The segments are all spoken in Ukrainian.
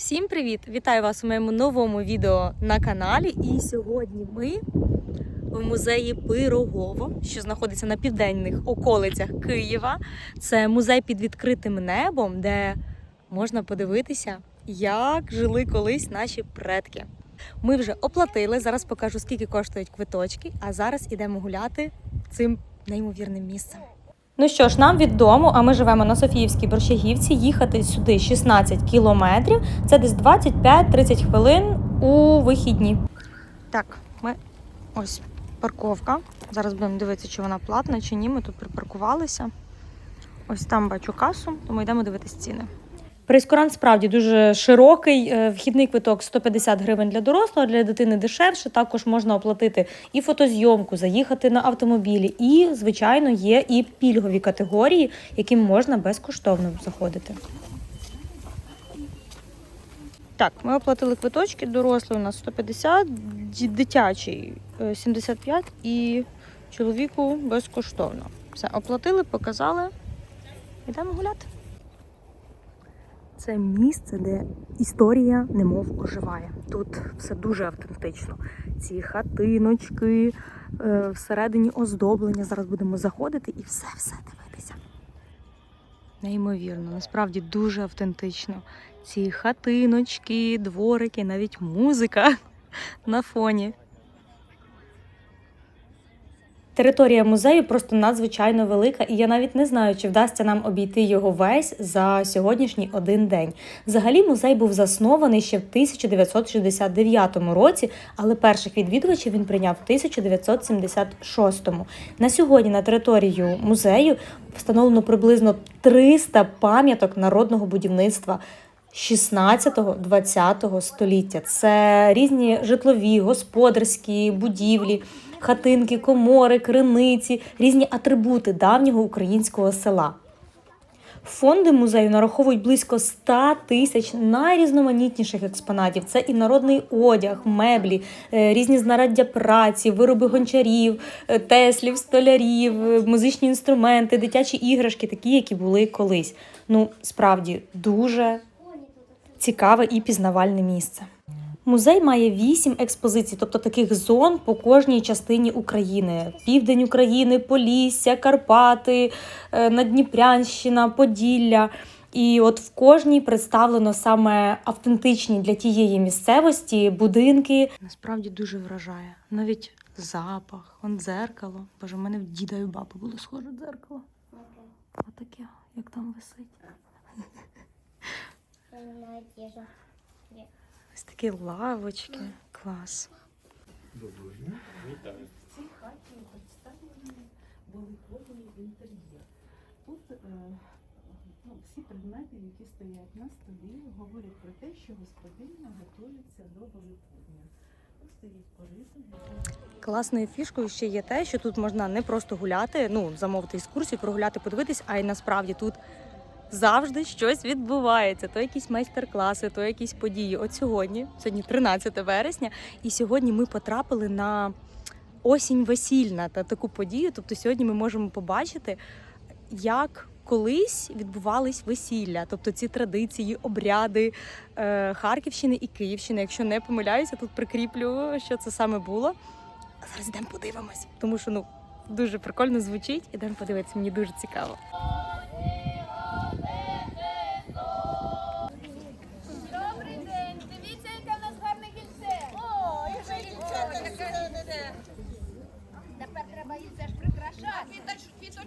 Всім привіт! Вітаю вас у моєму новому відео на каналі. І сьогодні ми в музеї Пирогово, що знаходиться на південних околицях Києва. Це музей під відкритим небом, де можна подивитися, як жили колись наші предки. Ми вже оплатили. Зараз покажу, скільки коштують квиточки. А зараз ідемо гуляти цим неймовірним місцем. Ну що ж, нам від дому, а ми живемо на Софіївській Борщагівці. Їхати сюди 16 кілометрів. Це десь 25-30 хвилин у вихідні. Так, ми ось парковка. Зараз будемо дивитися, чи вона платна, чи ні. Ми тут припаркувалися. Ось там бачу касу, тому йдемо дивитися ціни. Прейскурант справді дуже широкий. Е, Вхідний квиток 150 гривень для дорослого, для дитини дешевше. Також можна оплатити і фотозйомку, заїхати на автомобілі. І, звичайно, є і пільгові категорії, яким можна безкоштовно заходити. Так, ми оплатили квиточки. Дорослий у нас 150, ді- дитячий е, 75 і чоловіку безкоштовно. Все, оплатили, показали. Йдемо гуляти. Це місце, де історія немов оживає. Тут все дуже автентично. Ці хатиночки, е, всередині оздоблення. Зараз будемо заходити і все-все дивитися. Неймовірно, насправді дуже автентично. Ці хатиночки, дворики, навіть музика на фоні. Територія музею просто надзвичайно велика, і я навіть не знаю, чи вдасться нам обійти його весь за сьогоднішній один день. Взагалі, музей був заснований ще в 1969 році, але перших відвідувачів він прийняв в 1976. На сьогодні на територію музею встановлено приблизно 300 пам'яток народного будівництва. 16-20 століття це різні житлові, господарські будівлі, хатинки, комори, криниці, різні атрибути давнього українського села. Фонди музею нараховують близько 100 тисяч найрізноманітніших експонатів. Це і народний одяг, меблі, е, різні знаряддя праці, вироби гончарів, е, теслів, столярів, е, музичні інструменти, дитячі іграшки, такі, які були колись. Ну, справді дуже цікаве і пізнавальне місце. Музей має вісім експозицій, тобто таких зон по кожній частині України: південь України, Полісся, Карпати, е, Надніпрянщина, Поділля. І от в кожній представлено саме автентичні для тієї місцевості будинки. Насправді дуже вражає. Навіть запах, он дзеркало. Боже, в мене в діда і баби було схоже дзеркало. Отаке, як там висить. Ось такі лавочки. Клас. В цій хаті представлені великовий інтер'єр. Тут е, ну, всі предмети, які стоять на столі, говорять про те, що господиня готується до Великодня. Класною фішкою ще є те, що тут можна не просто гуляти, ну замовити екскурсію, прогуляти, подивитись, а й насправді тут завжди щось відбувається. То якісь майстер-класи, то якісь події. От сьогодні, сьогодні 13 вересня, і сьогодні ми потрапили на осінь весільна та таку подію. Тобто сьогодні ми можемо побачити, як. Колись відбувались весілля, тобто ці традиції, обряди е, Харківщини і Київщини. Якщо не помиляюся, тут прикріплю, що це саме було. А зараз йдемо подивимось, тому що ну дуже прикольно звучить. Ідемо подивитися, мені дуже цікаво. Добрий день! Дивіться, яке в нас гарне кільце! О, яке кільце! Тепер треба їх це ж прикрашати.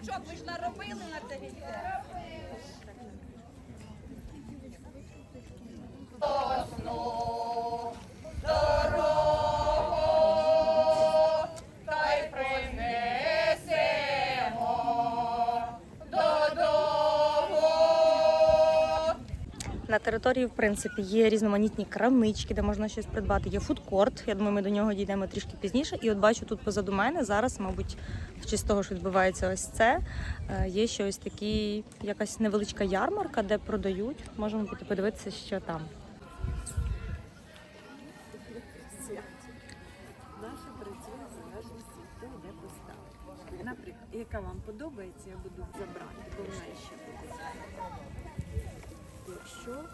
Квіточок ви ж наробили на це кільце? На території, в принципі, є різноманітні крамнички, де можна щось придбати. Є фудкорт. Я думаю, ми до нього дійдемо трішки пізніше. І от бачу тут позаду мене зараз, мабуть, в честь того, що відбувається ось це. е, Є ще ось такі якась невеличка ярмарка, де продають. Можемо піти подивитися, що там. Наша працює від того, де поставити. Наприклад, яка вам подобається, я буду забрати, бо в неї ще буде. Якщо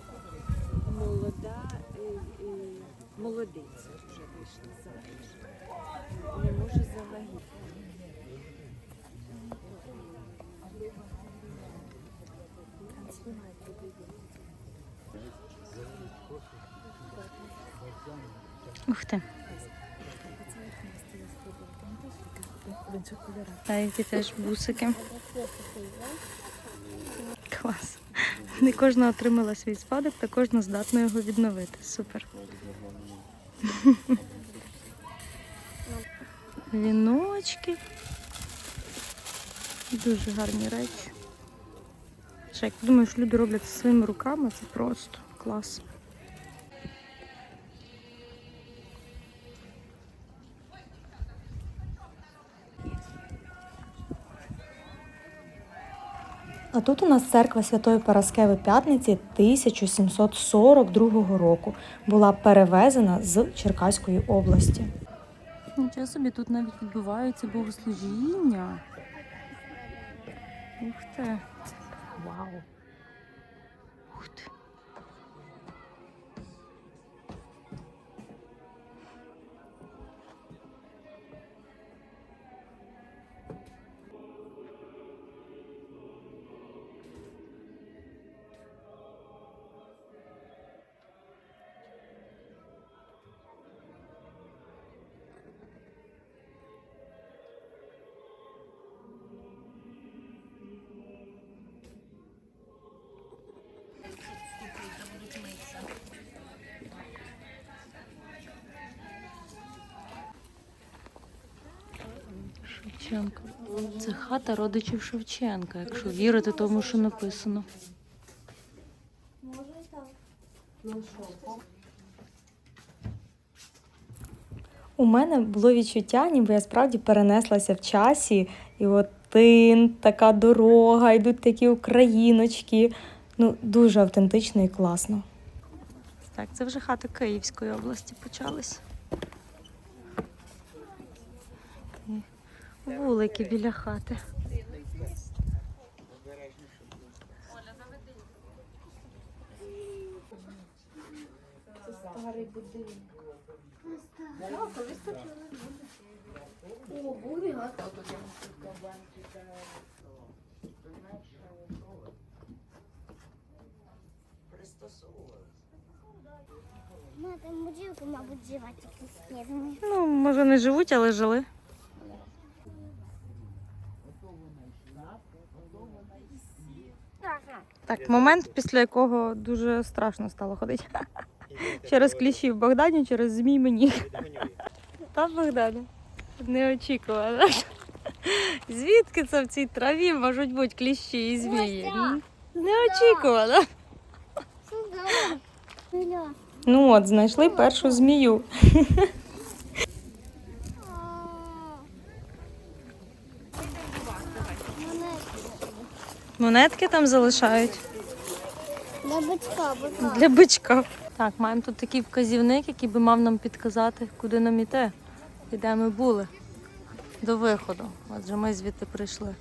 молода, е, е, молодиця вже вийшла заміж. Не може завагітніти. Ух ти. Та які теж бусики. Клас. Не кожна отримала свій спадок, та кожна здатна його відновити. Супер. Віночки. Дуже гарні речі. Думаю, що люди роблять це своїми руками, це просто клас. А тут у нас церква Святої Параскеви П'ятниці 1742 року була перевезена з Черкаської області. Нічого собі тут навіть відбуваються богослужіння. Ух ти. Вау. Шевченка. Це хата родичів Шевченка, якщо вірити тому, що написано. У мене було відчуття, ніби я справді перенеслася в часі, і от тин, така дорога, йдуть такі україночки. Ну, дуже автентично і класно. Так, це вже хати Київської області почались. Вулики біля хати. Ну, там бджілки, мабуть, живуть якісь Ну, може, не живуть, але жили. Так, момент, після якого дуже страшно стало ходити. Через кліщів Богдані, через змій мені. Та Богдане. Неочікувано. Звідки це в цій траві можуть бути кліщі і змії? Сюди. Сюди. Ну от, знайшли першу змію. Монетки там залишають. Для батька, будь. Для бичка. Так, маємо тут такий вказівник, який би мав нам підказати, куди нам іти і де ми були до виходу. Отже, ми звідти прийшли.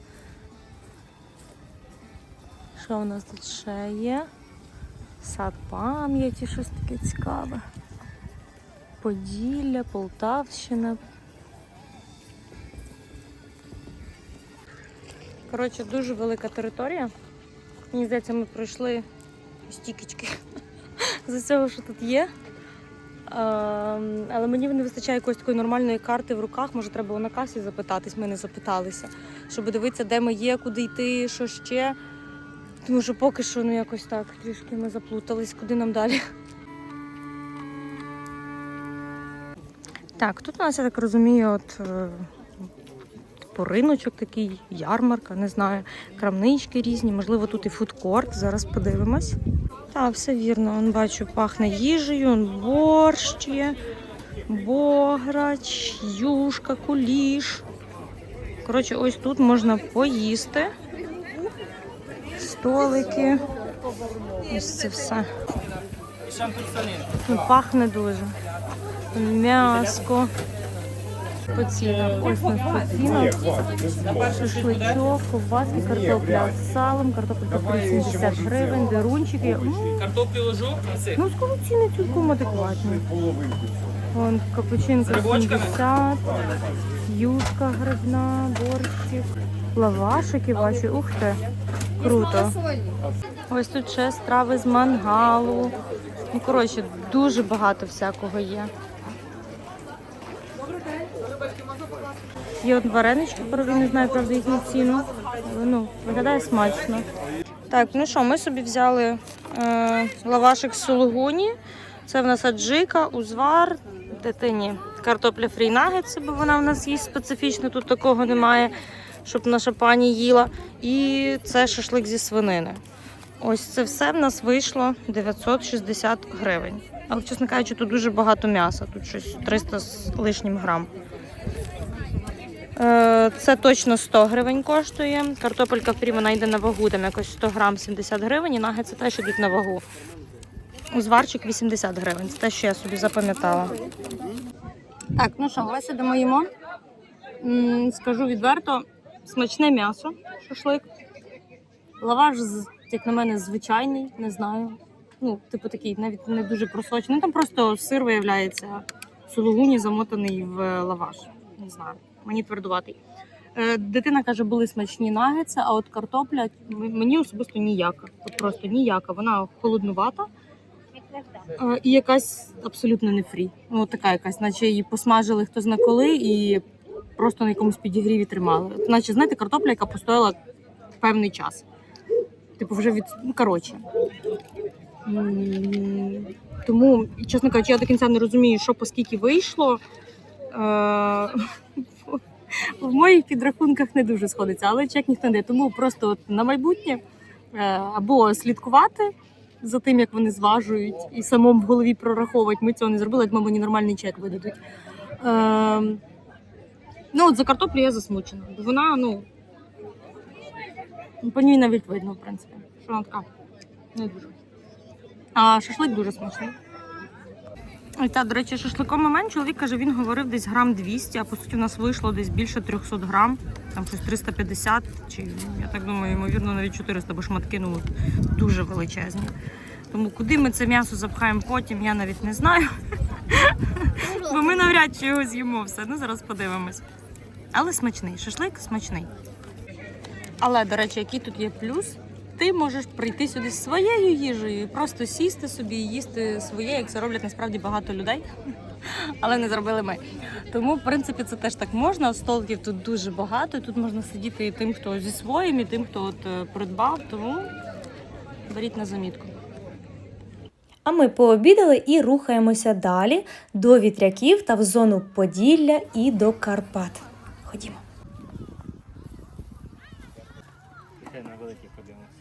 Що в нас тут ще є? Сад пам'яті, щось таке цікаве. Поділля, Полтавщина. Коротше, дуже велика територія. Мені здається, ми пройшли стікічки з цього, що тут є. Але мені не вистачає якоїсь такої нормальної карти в руках. Може, треба було на касі запитатись, ми не запиталися. Щоб дивитися, де ми є, куди йти, що ще. Тому що поки що ну якось так трішки ми заплутались, куди нам далі. Так, тут у нас, я так розумію, от е, типу риночок такий, ярмарка, не знаю, крамнички різні, можливо, тут і фудкорт. Зараз подивимось. Так, все вірно. Он бачу, пахне їжею, борщ є, бограч, юшка, куліш. Коротше, ось тут можна поїсти. Столики. Ось це все. Пахне дуже. М'яско. По цінах. Ось у нас по цінах. Шашличок, ковбаски, картопля з салом, картопля по 70 гривень, дерунчики. Картоплю ложу, це Ну, скажу, ціни цілком адекватні. Вон капучинка грибочками? 70, юшка грибна, борщик, лавашики ваші. Ух ти, круто. Ось тут ще страви з мангалу. Ну, коротше, дуже багато всякого є. Є от варенички парові, не знаю, правда, їхню ціну. Але, Ну, виглядає смачно. Так, ну що, ми собі взяли е, лавашик з сулугуні. Це в нас аджика, узвар, дитині картопля фрі нагетси, бо вона в нас їсть специфічно, тут такого немає, щоб наша пані їла. І це шашлик зі свинини. Ось це все в нас вийшло 960 гривень. Але, чесно кажучи, тут дуже багато м'яса, тут щось 300 з лишнім грам. Е, Це точно 100 гривень коштує. Картопелька фрі, вона йде на вагу, там якось 100 грам 70 гривень, і нагетси теж йдуть на вагу. Узварчик 80 гривень. Це те, що я собі запам'ятала. Так, ну що, ми сидимо їмо. Скажу відверто, смачне м'ясо, шашлик. Лаваш, як на мене, звичайний, не знаю. Ну, типу такий, навіть не дуже просочений. Ну, Там просто сир виявляється сулугуні замотаний в е, лаваш. Не знаю, мені твердуватий. Е, Дитина каже, були смачні нагетси, а от картопля мені особисто ніяка. От просто ніяка. Вона холоднувата. Е, І якась абсолютно не фрі. Ну, от така якась, наче її посмажили хто зна коли і просто на якомусь підігріві тримали. От, наче, знаєте, картопля, яка постояла певний час. Типу, вже від. Ну, коротше. Тому, чесно кажучи, я до кінця не розумію, що по скільки вийшло. В моїх підрахунках не дуже сходиться, але чек ніхто не. Тому просто от на майбутнє е, або слідкувати за тим, як вони зважують, і самому в голові прораховувати. Ми цього не зробили, як мені нормальний чек видадуть. Е, ну, от за картоплю я засмучена. Вона, ну, по ній навіть видно, в принципі, що вона така не дуже. А шашлик дуже смачний. І та, до речі, шашликом момент чоловік каже, він говорив десь грам 200, а по суті у нас вийшло десь більше 300 грам, там щось 350, чи я так думаю, ймовірно, навіть 400, бо шматки ну, дуже величезні. Тому куди ми це м'ясо запхаємо потім, я навіть не знаю. Бо ми навряд чи його з'їмо все. Ну зараз подивимось. Але смачний, шашлик смачний. Але, до речі, який тут є плюс? Ти можеш прийти сюди зі своєю їжею і просто сісти собі і їсти своє, як це роблять насправді багато людей. Але не зробили ми. Тому, в принципі, це теж так можна. Столиків тут дуже багато. Тут можна сидіти і тим, хто зі своїм, і тим, хто от е, придбав. Тому беріть на замітку. А ми пообідали і рухаємося далі до вітряків та в зону Поділля і до Карпат. Ходімо. на великий подивимось.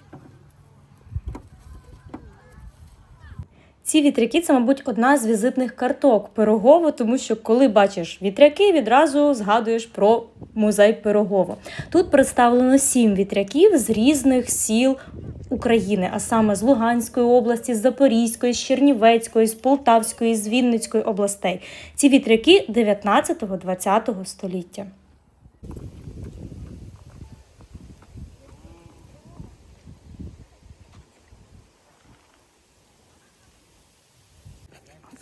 Ці вітряки це, мабуть, одна з візитних карток Пирогово, тому що коли бачиш вітряки, відразу згадуєш про музей Пирогово. Тут представлено сім вітряків з різних сіл України, а саме з Луганської області, з Запорізької, з Чернівецької, з Полтавської, з Вінницької областей. Ці вітряки 19-20 століття.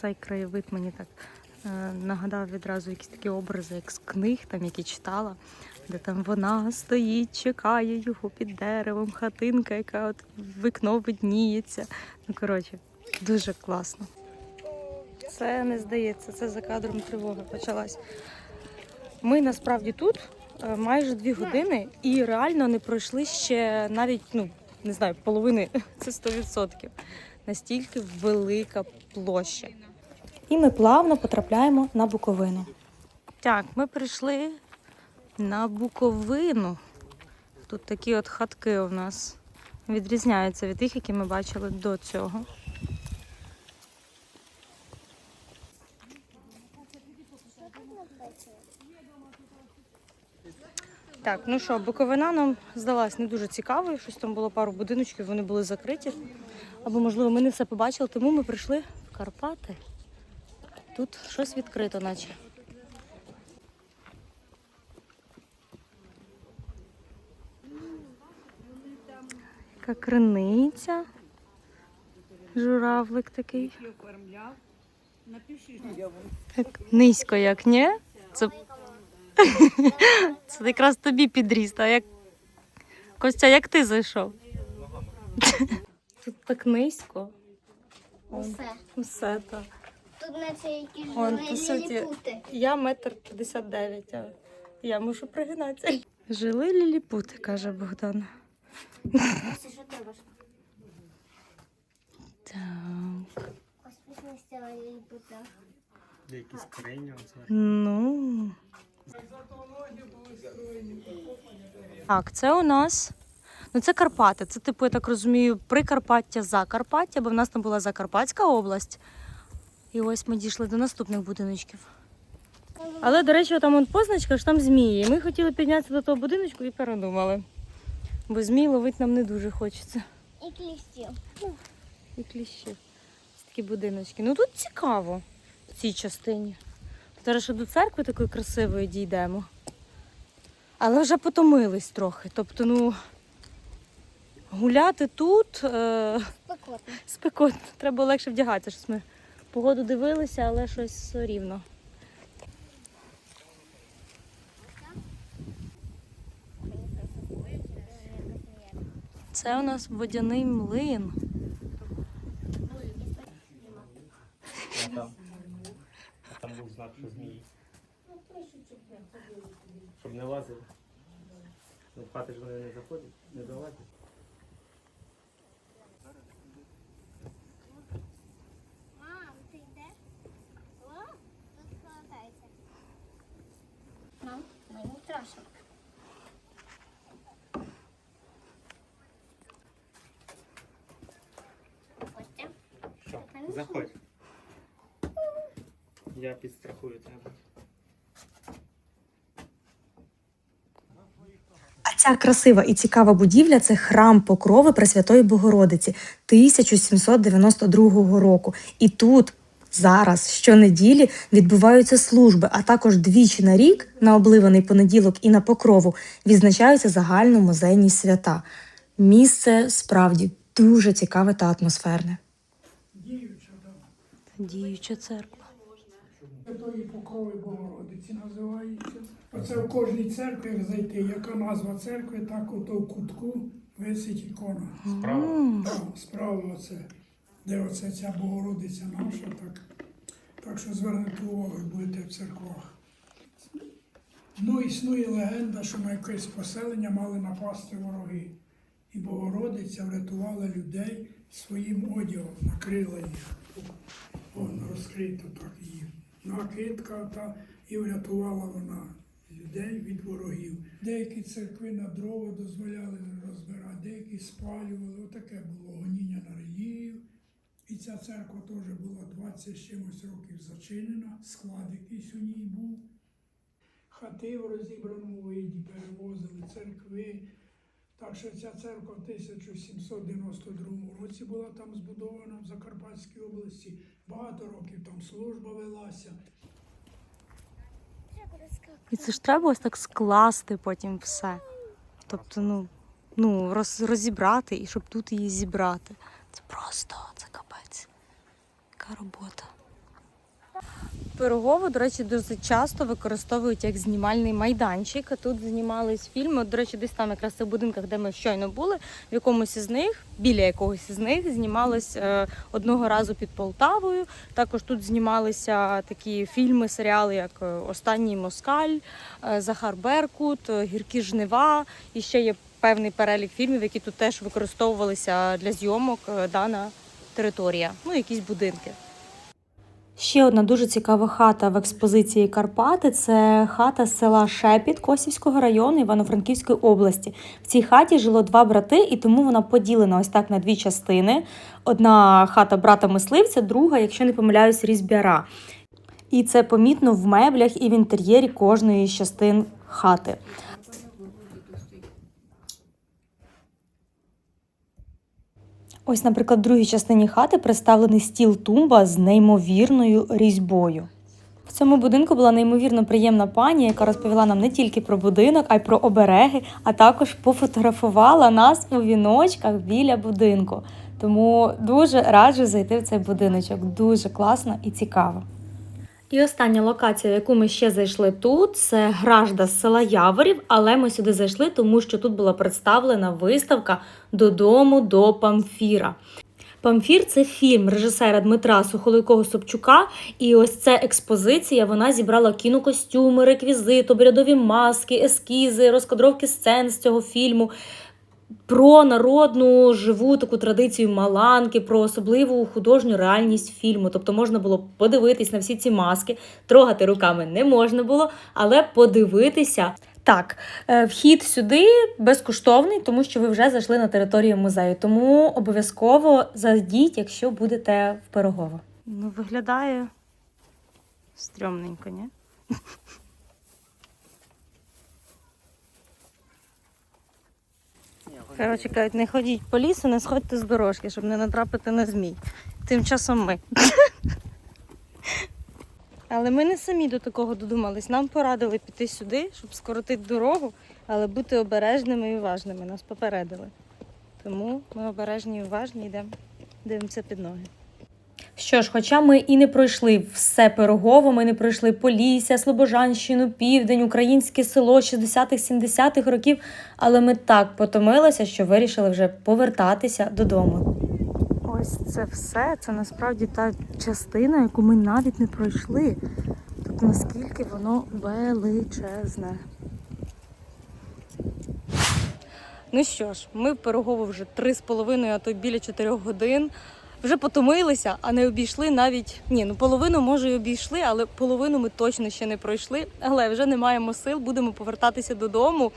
Цей краєвид мені так е, нагадав відразу якісь такі образи, як з книг, там, які читала, де там вона стоїть, чекає його під деревом, хатинка, яка от вікно видніється. Ну, коротше, дуже класно. Це не здається, це за кадром тривога почалась. Ми насправді тут е, майже дві години і реально не пройшли ще навіть, ну, не знаю, половини, це 100%. Настільки велика площа. І ми плавно потрапляємо на Буковину. Так, ми прийшли на Буковину. Тут такі от хатки у нас відрізняються від тих, які ми бачили до цього. Так, ну що, Буковина нам здалась не дуже цікавою. Щось там було пару будиночків, вони були закриті. Або, можливо, ми не все побачили, тому ми прийшли в Карпати. Тут щось відкрито, наче. Яка криниця. Журавлик такий. Так низько, як ні? Це це якраз тобі підріс, а як Костя, як ти зайшов? Тут так низько. Усе. Усе так. Тут наче якісь Он, по суті, ліліпути. Я метр п'ятдесят дев'ять, а я мушу пригинатися. Жили ліліпути, каже Богдан. Це що треба? Так. Ось пісня стала ліліпута. Якісь коріння. Ну. Так, це у нас. Ну, це Карпати. Це, типу, я так розумію, Прикарпаття, Закарпаття, бо в нас там була Закарпатська область. І ось ми дійшли до наступних будиночків. Але, до речі, там он позначка, що там змії. Ми хотіли піднятися до того будиночку і передумали. Бо змій ловити нам не дуже хочеться. І кліщів. І кліщів. Ось такі будиночки. Ну тут цікаво в цій частині. Зараз ще до церкви такої красивої дійдемо. Але вже потомились трохи. Тобто, ну, гуляти тут е, Спекотно. спекотно. Треба легше вдягатися. Щось ми погоду дивилися, але щось рівно. Це у нас водяний млин. Там, був знак, що змії. Щоб не лазили. Ну, в хати ж вони не заходять, не залазять. Мам, ти йдеш? О, тут складається. Мам, мені страшно. Костя, Що? Заходь. Я підстрахую тебе. Ця красива і цікава будівля це храм Покрови Пресвятої Богородиці 1792 року. І тут зараз щонеділі відбуваються служби, а також двічі на рік на обливаний понеділок і на покрову відзначаються загальномузейні свята. Місце справді дуже цікаве та атмосферне. Діюча церква. Святої Покрови Богородиці називається. Оце в кожній церкві, як зайти, яка назва церкви, так ото в кутку висить ікона. Справа. Так, справа оце, де оце ця Богородиця наша, так, так що звернете увагу, будете в церквах. Ну, існує легенда, що на якесь поселення мали напасти вороги. І Богородиця врятувала людей своїм одягом, накрила їх. Вон розкрито так її. Накидка та і врятувала вона людей від ворогів. Деякі церкви на дрова дозволяли розбирати, деякі спалювали. Отаке було гоніння на релігію. І ця церква теж була 20 з чимось років зачинена, склад якийсь у ній був. Хати в розібраному виді перевозили церкви. Так що ця церква в 1792 році була там збудована в Закарпатській області. Багато років там служба велася. І це ж треба ось так скласти потім все. Тобто, ну, ну роз, розібрати і щоб тут її зібрати. Це просто це капець. Яка робота. Пирогову, до речі, досить часто використовують як знімальний майданчик. Тут знімались фільми. До речі, десь там якраз в будинках, де ми щойно були, в якомусь із них, біля якогось із них, знімалось е, одного разу під Полтавою. Також тут знімалися такі фільми, серіали, як е, Останній москаль, е, Захар Беркут, Гіркі жнива. І ще є певний перелік фільмів, які тут теж використовувалися для зйомок дана територія, ну якісь будинки. Ще одна дуже цікава хата в експозиції Карпати це хата села Шепіт Косівського району Івано-Франківської області. В цій хаті жило два брати, і тому вона поділена ось так на дві частини. Одна хата брата мисливця, друга, якщо не помиляюсь, різьбяра. І це помітно в меблях і в інтер'єрі кожної з частин хати. Ось, наприклад, в другій частині хати представлений стіл тумба з неймовірною різьбою. В цьому будинку була неймовірно приємна пані, яка розповіла нам не тільки про будинок, а й про обереги, а також пофотографувала нас у віночках біля будинку. Тому дуже раджу зайти в цей будиночок. Дуже класно і цікаво. І остання локація, в яку ми ще зайшли тут, це гражда з села Яворів, але ми сюди зайшли, тому що тут була представлена виставка додому до Памфіра. Памфір це фільм режисера Дмитра Сухоликого Собчука. І ось ця експозиція вона зібрала кінокостюми, реквізит, обрядові маски, ескізи, розкадровки сцен з цього фільму. Про народну живу таку традицію маланки, про особливу художню реальність фільму. Тобто можна було подивитись на всі ці маски, трогати руками не можна було, але подивитися. Так, е, вхід сюди безкоштовний, тому що ви вже зайшли на територію музею. Тому обов'язково зайдіть, якщо будете в Пирогово. Ну, виглядає стрьомненько, ні? Коротше кажуть, не ходіть по лісу, не сходьте з дорожки, щоб не натрапити на змій. Тим часом ми. Але ми не самі до такого додумались. Нам порадили піти сюди, щоб скоротити дорогу, але бути обережними і уважними. Нас попередили. Тому ми обережні і уважні йдемо, дивимося під ноги. Що ж, хоча ми і не пройшли все Пирогово, ми не пройшли Полісся, Слобожанщину, Південь, українське село 60-х-70-х років, але ми так потомилися, що вирішили вже повертатися додому. Ось це все. Це насправді та частина, яку ми навіть не пройшли. Тобто наскільки воно величезне. Ну що ж, ми в Пирогово вже 3,5, а то біля 4 годин. Вже потомилися, а не обійшли навіть. Ні, ну половину може й обійшли, але половину ми точно ще не пройшли. Але вже не маємо сил, будемо повертатися додому.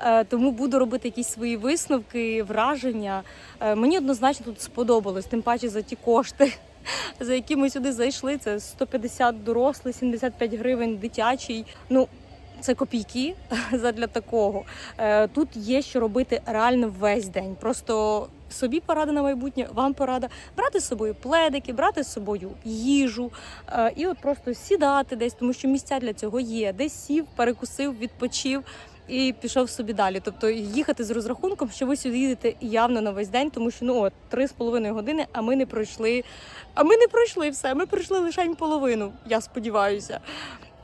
Е, Тому буду робити якісь свої висновки, враження. Е, Мені однозначно тут сподобалось, тим паче за ті кошти, за які ми сюди зайшли. Це 150 дорослих, 75 гривень дитячий. Ну це копійки задля такого. Е, Тут є що робити реально весь день. Просто собі порада на майбутнє, вам порада брати з собою пледики, брати з собою їжу е, і от просто сідати десь, тому що місця для цього є. Десь сів, перекусив, відпочив. І пішов собі далі. Тобто їхати з розрахунком, що ви сюди їдете явно на весь день, тому що ну от три з половиною години, а ми не пройшли. А ми не пройшли все. Ми пройшли лише половину, я сподіваюся.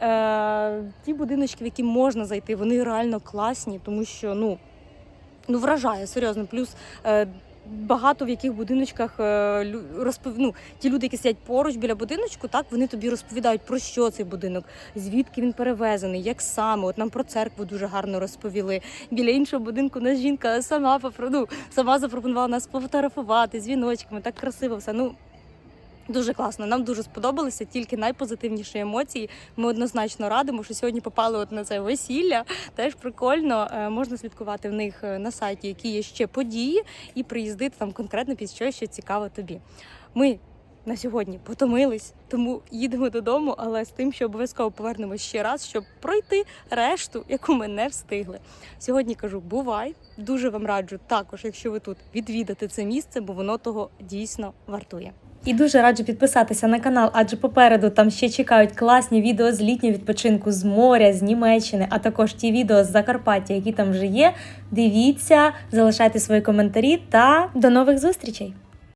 Е, ті будиночки, в які можна зайти, вони реально класні, тому що ну, ну вражає серйозно. Плюс е, багато в яких будиночках е, розпов... ну, ті люди, які сидять поруч біля будиночку, так вони тобі розповідають про що цей будинок, звідки він перевезений, як саме. От нам про церкву дуже гарно розповіли. Біля іншого будинку нас жінка сама попро- ну, сама запропонувала нас пофотографувати з віночками, так красиво все. Ну Дуже класно, нам дуже сподобалося, тільки найпозитивніші емоції. Ми однозначно радимо, що сьогодні попали от на це весілля. Теж прикольно. Е, Можна слідкувати в них е, на сайті, які є ще події, і приїздити там конкретно під щось, що цікаво тобі. Ми на сьогодні потомились, тому їдемо додому, але з тим, що обов'язково повернемось ще раз, щоб пройти решту, яку ми не встигли. Сьогодні кажу, бувай. Дуже вам раджу також, якщо ви тут відвідати це місце, бо воно того дійсно вартує. І дуже раджу підписатися на канал, адже попереду там ще чекають класні відео з літнього відпочинку з моря, з Німеччини, а також ті відео з Закарпаття, які там вже є. Дивіться, залишайте свої коментарі та до нових зустрічей!